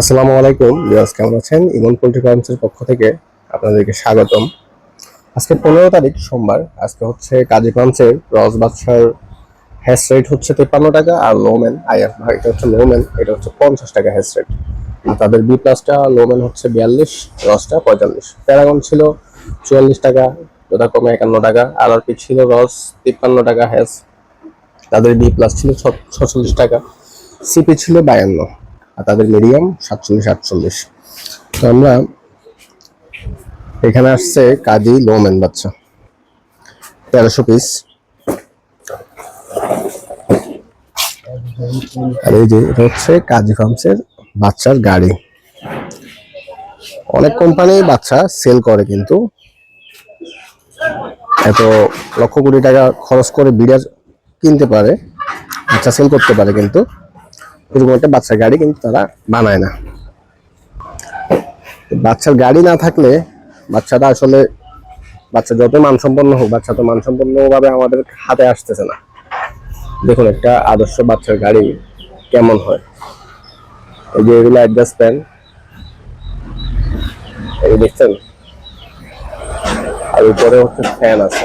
আসসালামু আলাইকুম বিরাজ কেমন আছেন? ইমন পোল্ট্রি ফার্মসের পক্ষ থেকে আপনাদেরকে স্বাগতম। আজকে পনেরো তারিখ, সোমবার। আজকে হচ্ছে কাজী ফার্মসের রস বাদশার হ্যাশ রেট হচ্ছে তেপান্ন টাকা আর লোমেন আইয়ার এটা হচ্ছে লোমেন এটা হচ্ছে পঞ্চাশ টাকা হ্যাশ রেট আর তাদের বি প্লাসটা লোমেন হচ্ছে বিয়াল্লিশ, রসটা পঁয়তাল্লিশ। প্যারাগন ছিল চুয়াল্লিশ টাকা, যথাক্রমে একান্ন টাকা। আর আর পি ছিল রস তিপ্পান্ন টাকা হ্যাশ তাদের বি প্লাস ছিল ছচল্লিশ টাকা। সিপি ছিল বায়ান্ন। আর তাদের মিডিয়াম সাতচল্লিশ, আটচল্লিশ। তো আমরা এখানে আসছে কাজী লোমেন বাচ্চা, তেরোশো পিস আর এই যে এটা হচ্ছে কাজী ফার্মসের বাচ্চার গাড়ি। অনেক কোম্পানি বাচ্চা সেল করে কিন্তু। এত লক্ষ কোটি টাকা খরচ করে বিড়ার কিনতে পারে, বাচ্চা সেল করতে পারে কিন্তু। এরকম একটা বাচ্চার গাড়ি কিন্তু তারা বানায় না। বাচ্চার গাড়ি না থাকলে বাচ্চাটা আসলে বাচ্চা যত মানসম্পন্ন হোক, বাচ্চা তো মানসম্পন্ন ভাবে আমাদের হাতে আসতেছে না। দেখুন একটা আদর্শ বাচ্চার গাড়ি কেমন হয়। এই যে এগুলো অ্যাডজাস্ট প্যান এই দেখছেন? আর উপরে হচ্ছে ফ্যান আছে।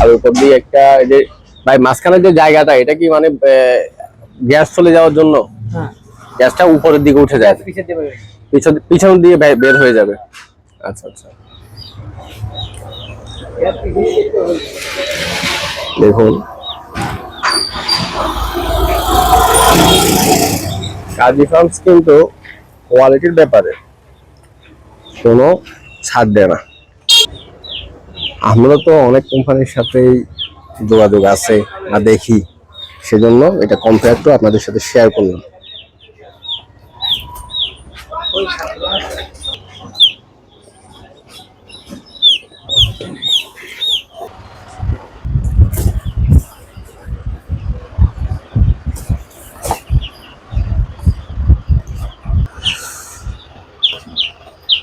আর উপর দিয়ে একটা এই যে ভাই, মাঝখানের যে জায়গাটা, এটা কি মানে গ্যাস চলে যাওয়ার জন্য হ্যাঁ। গ্যাসটা উপরের দিকে উঠে যায়। পিছন পিছন দিয়ে বের হয়ে যাবে। আচ্ছা আচ্ছা। দেখুন। কাজী ফার্মস কিন্তু কোয়ালিটির ব্যাপারে কোনো ছাড় দেয় না। আমরা তো অনেক কোম্পানির সাথেই যোগাযোগ আছে বা দেখি। সেজন্য এটা কম্পেয়ার আপনাদের সাথে শেয়ার করলাম।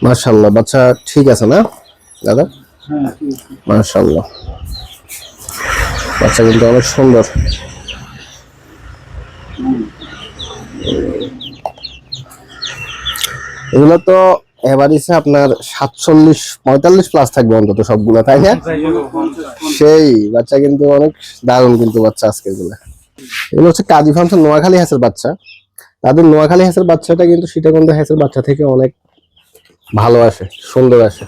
মাশাল্লাহ বাচ্চা ঠিক আছে না? দাদা? হ্যাঁ মাশাল্লাহ বাচ্চা কিন্তু অনেক সুন্দর। এগুলো তো এভারেজে আপনার সাতচল্লিশ, পঁয়তাল্লিশ প্লাস থাকবে অন্তত সবগুলো, তাই না? সেই বাচ্চা কিন্তু অনেক দারুণ কিন্তু বাচ্চা আজকে এগুলো এগুলো হচ্ছে কাজী ফার্মসের নোয়াখালী হ্যাসের বাচ্চা। তাদের নোয়াখালী হ্যাসের বাচ্চাটা কিন্তু সীতাকুণ্ড হ্যাসের বাচ্চা থেকে অনেক ভালো আসে, সুন্দর আসে।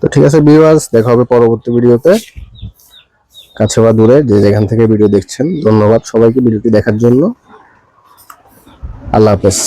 তো ঠিক আছে ভিউয়ার্স দেখা হবে পরবর্তী ভিডিওতে কাছে বা দূরে যে যেখান থেকে ভিডিও দেখছেন, ধন্যবাদ সবাইকে ভিডিওটি দেখার জন্য। আল্লাহ হাফেজ।